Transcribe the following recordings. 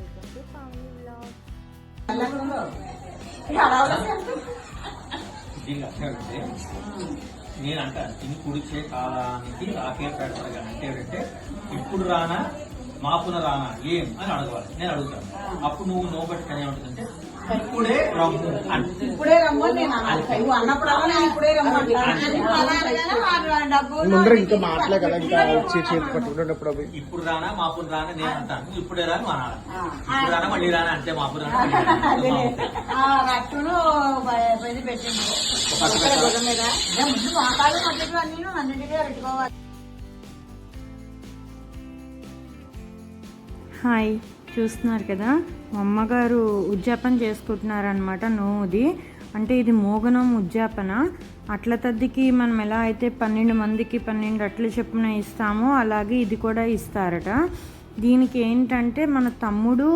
Welcome to family blog దీనికి అర్థం నేను అంటాను తిని కుడిచే కాలానికి రాకే పెడతారు కానీ అంటే ఏంటంటే ఇప్పుడు రానా మాపున రానా ఏం అని అడగవాలి నేను అడుగుతాను. అప్పుడు నువ్వు నోబెట్టుకునే ఉంటుందంటే ఇప్పుడే రమ్ము. అంటే ఇప్పుడే నేను నువ్వు అన్నప్పుడల్లా నేను ఇప్పుడే రమ్మంటాను ఇంకా మాటలే కదా ఇంకా వచ్చి ఇప్పుడు రానా మాపున రానా నేను అంటాను. ఇప్పుడే రాని మా నాన్న ఇప్పుడు రానా మళ్ళీ రానా అంటే మాపున రానా. రట్టును పెట్టింది మీద. మద్దతు అన్ని అన్నింటినీ పెట్టుకోవాలి హాయ్. చూస్తున్నారు కదా మా అమ్మగారు ఉద్యాపన చేసుకుంటున్నారనమాట నోది అంటే ఇది మోగనం ఉద్యాపన. అట్ల తద్దికి మనం ఎలా అయితే పన్నెండు మందికి పన్నెండు అట్ల చెప్పున ఇస్తామో అలాగే ఇది కూడా ఇస్తారట. దీనికి ఏంటంటే మన తమ్ముడు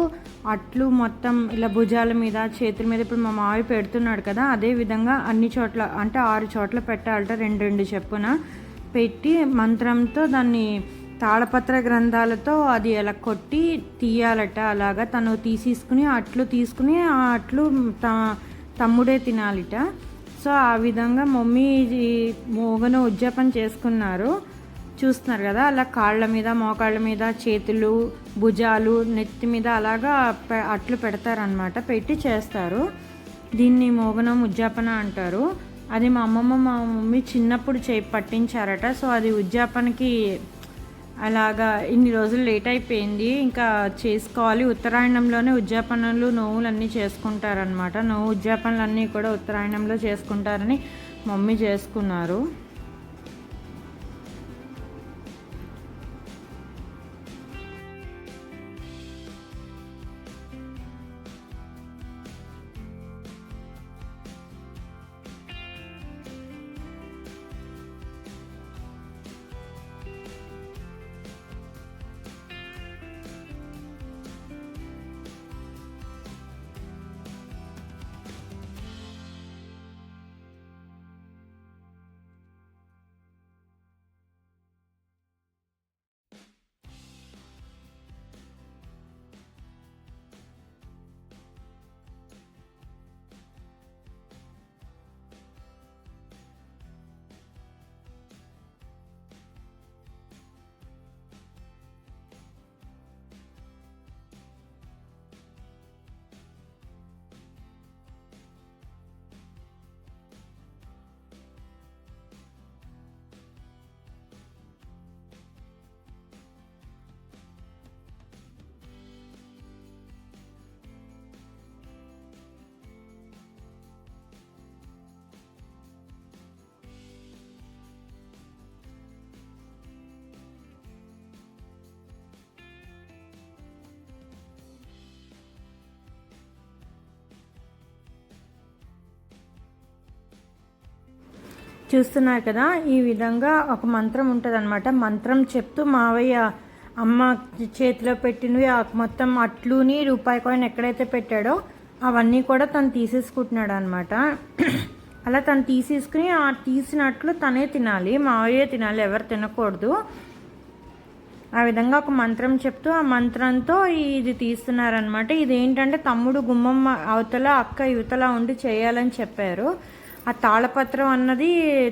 అట్లు మొత్తం ఇలా భుజాల మీద చేతుల మీద ఇప్పుడు మా మావి పెడుతున్నాడు కదా అదే విధంగా అన్ని చోట్ల అంటే ఆరు చోట్ల పెట్టాలట రెండు రెండు చెప్పున. పెట్టి మంత్రంతో దాన్ని తాళపత్ర గ్రంథాలతో అది ఎలా కొట్టి తీయాలట. అలాగా తను తీసేసుకుని అట్లు తీసుకుని ఆ అట్లు త- తమ్ముడే తినాలిట. సో ఆ విధంగా మమ్మీ ఇది మోగను ఉద్యాపన చేసుకున్నారు. చూస్తున్నారు కదా అలా కాళ్ళ మీద మోకాళ్ళ మీద చేతులు భుజాలు నెత్తి మీద అలాగా పె- అట్లు పెడతారనమాట పెట్టి చేస్తారు. దీన్ని మోగనం ఉద్యాపన అంటారు. అది మా అమ్మమ్మ మా మమ్మీ చిన్నప్పుడు చే పట్టించారట. సో అది ఉద్యాపనకి అలాగా ఇన్ని రోజులు లేట్ అయిపోయింది. ఇంకా చేసుకోవాలి. ఉత్తరాయణంలోనే ఉద్యాపనలు నోవులు అన్నీ చేసుకుంటారనమాట నోవు ఉద్యాపనలు అన్నీ కూడా ఉత్తరాయణంలో చేసుకుంటారని మమ్మీ చేసుకున్నారు. చూస్తున్నారు కదా ఈ విధంగా ఒక మంత్రం ఉంటుంది మంత్రం చెప్తూ మావయ్య అమ్మ చేతిలో పెట్టినవి ఆ మొత్తం అట్లుని రూపాయి కాయిన్ ఎక్కడైతే పెట్టాడో అవన్నీ కూడా తను తీసేసుకుంటున్నాడు అనమాట అలా తను తీసేసుకుని ఆ తీసినట్లు తనే తినాలి మావయ్య తినాలి ఎవరు తినకూడదు. ఆ విధంగా ఒక మంత్రం చెప్తూ ఆ మంత్రంతో ఇది తీస్తున్నారనమాట ఇదేంటంటే తమ్ముడు గుమ్మం అవతల అక్క యువతల ఉండి చేయాలని చెప్పారు. ఆ తాళపత్రం అన్నది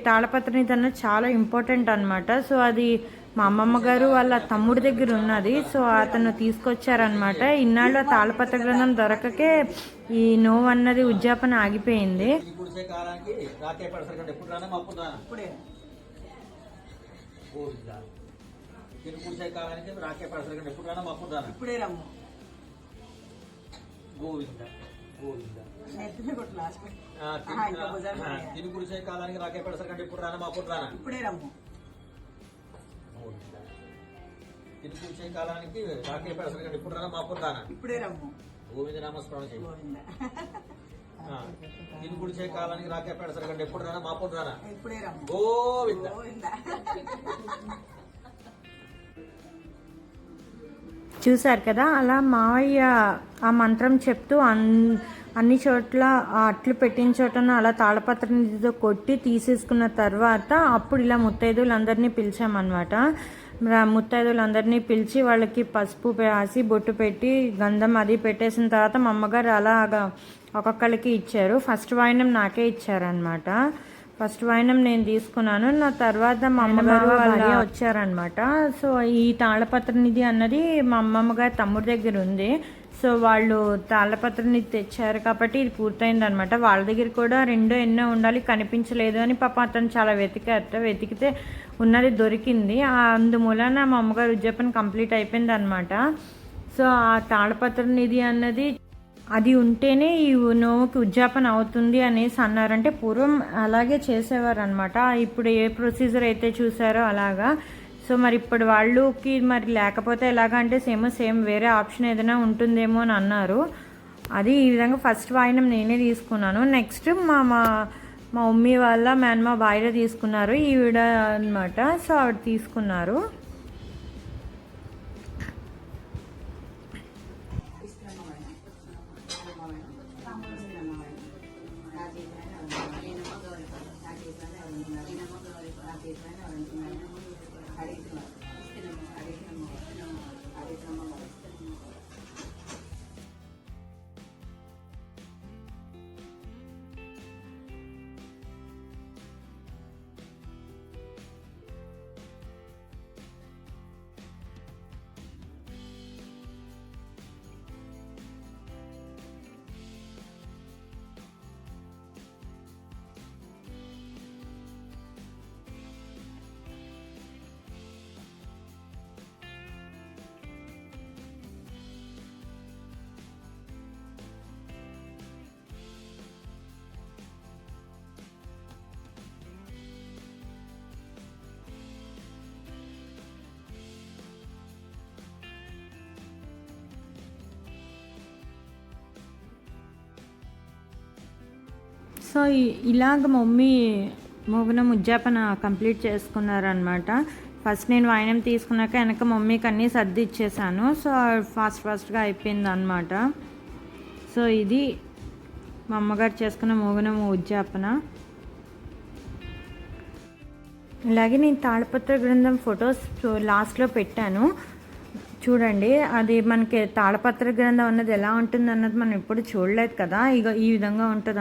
తాళపత్రం ఇది అన్నది చాలా ఇంపార్టెంట్ అనమాట సో అది మా అమ్మమ్మ గారు వాళ్ళ తమ్ముడి దగ్గర ఉన్నది. సో అతను తీసుకొచ్చారనమాట ఇన్నాళ్ళు ఆ తాళపత్ర గ్రంథం దొరకకే ఈ నోవు అన్నది ఉద్యాపన ఆగిపోయింది. గోవిందా. తిని కుడిచే కాలానికి రాకే రానా రానా ఇప్పుడే రమ్ము తిని- కాలానికి రాకే రానా మాపున రానా. ఇప్పుడే రమ్ము. గోవింద తిని కుడిచే కాలానికి రాకే పెడతారు కానీ ఎప్పుడు రానా మాపున రానా. ఇప్పుడే రమ్ము. గోవింద నామస్మరణ చేయి. తిని కుడిచే కాలానికి రాకే పెడతారు కానీ ఎప్పుడు రానా మాపున రానా. ఇప్పుడే రమ్ము. గోవింద. గోవింద. చూశారు కదా అలా మావయ్య ఆ మంత్రం చెప్తూ అన్ అన్ని చోట్ల ఆ అట్లు పెట్టిన చోటన అలా తాళపత్రంతో కొట్టి తీసేసుకున్న తర్వాత అప్పుడు ఇలా ముత్తైదువులందరినీ పిలిచామన్నమాట. ముత్తైదులందరినీ పిలిచి వాళ్ళకి పసుపు రాసి బొట్టు పెట్టి గంధం అది పెట్టేసిన తర్వాత మా అమ్మగారు అలాగా ఒక్కొక్కరికి ఇచ్చారు. ఫస్ట్ వాయినం నాకే ఇచ్చారనమాట ఫస్ట్ వాయినం నేను తీసుకున్నాను. నా తర్వాత మా అమ్మగారు వాళ్ళ వచ్చారనమాట సో ఈ తాళపత్ర నిధి అన్నది మా అమ్మమ్మ గారి తమ్ముడి దగ్గర ఉంది. సో వాళ్ళు తాళపత్ర తెచ్చారు కాబట్టి ఇది పూర్తయింది అనమాట వాళ్ళ దగ్గర కూడా రెండో ఎన్నో ఉండాలి కనిపించలేదు అని పాప అతను చాలా వెతికారట. వెతికితే ఉన్నది దొరికింది. అందుమూలన మా అమ్మగారు ఉద్యాపన కంప్లీట్ అయిపోయింది అనమాట సో ఆ తాళపత్ర నిధి అన్నది అది ఉంటేనే ఈ నోవుకి ఉద్యాపన అవుతుంది అనేసి అన్నారంటే పూర్వం అలాగే చేసేవారు అనమాట ఇప్పుడు ఏ ప్రొసీజర్ అయితే చూసారో అలాగా సో మరి ఇప్పుడు వాళ్ళకి మరి లేకపోతే ఎలాగంటే సేమ్ సేమ్ వేరే ఆప్షన్ ఏదైనా ఉంటుందేమో అని అన్నారు. అది ఈ విధంగా ఫస్ట్ వాయినం నేనే తీసుకున్నాను. నెక్స్ట్ మా మా మా మమ్మీ వాళ్ళ మేనమా బాయిలో తీసుకున్నారు. ఈవిడ అనమాట సో ఆవిడ తీసుకున్నారు. arit na, arit na mga, arit na mga, arit na mga, so ఇలాగ మమ్మీ మోగనం ఉజ్జాపన కంప్లీట్ చేసుకున్నారనమాట ఫస్ట్ నేను వాయినం తీసుకున్నాక వెనక మమ్మీకి అన్నీ సర్ది ఇచ్చేసాను సో ఫాస్ట్ ఫాస్ట్గా అయిపోయింది అనమాట సో ఇది మా అమ్మగారు చేసుకున్న మోగనం ఉద్యాపన ఇలాగే నేను తాళపత్ర గ్రంథం ఫొటోస్ లాస్ట్లో పెట్టాను. చూడండి అది మనకి తాళపత్ర గ్రంథం అన్నది ఎలా ఉంటుంది అన్నది మనం ఎప్పుడు చూడలేదు కదా. ఇక ఈ విధంగా ఉంటుంది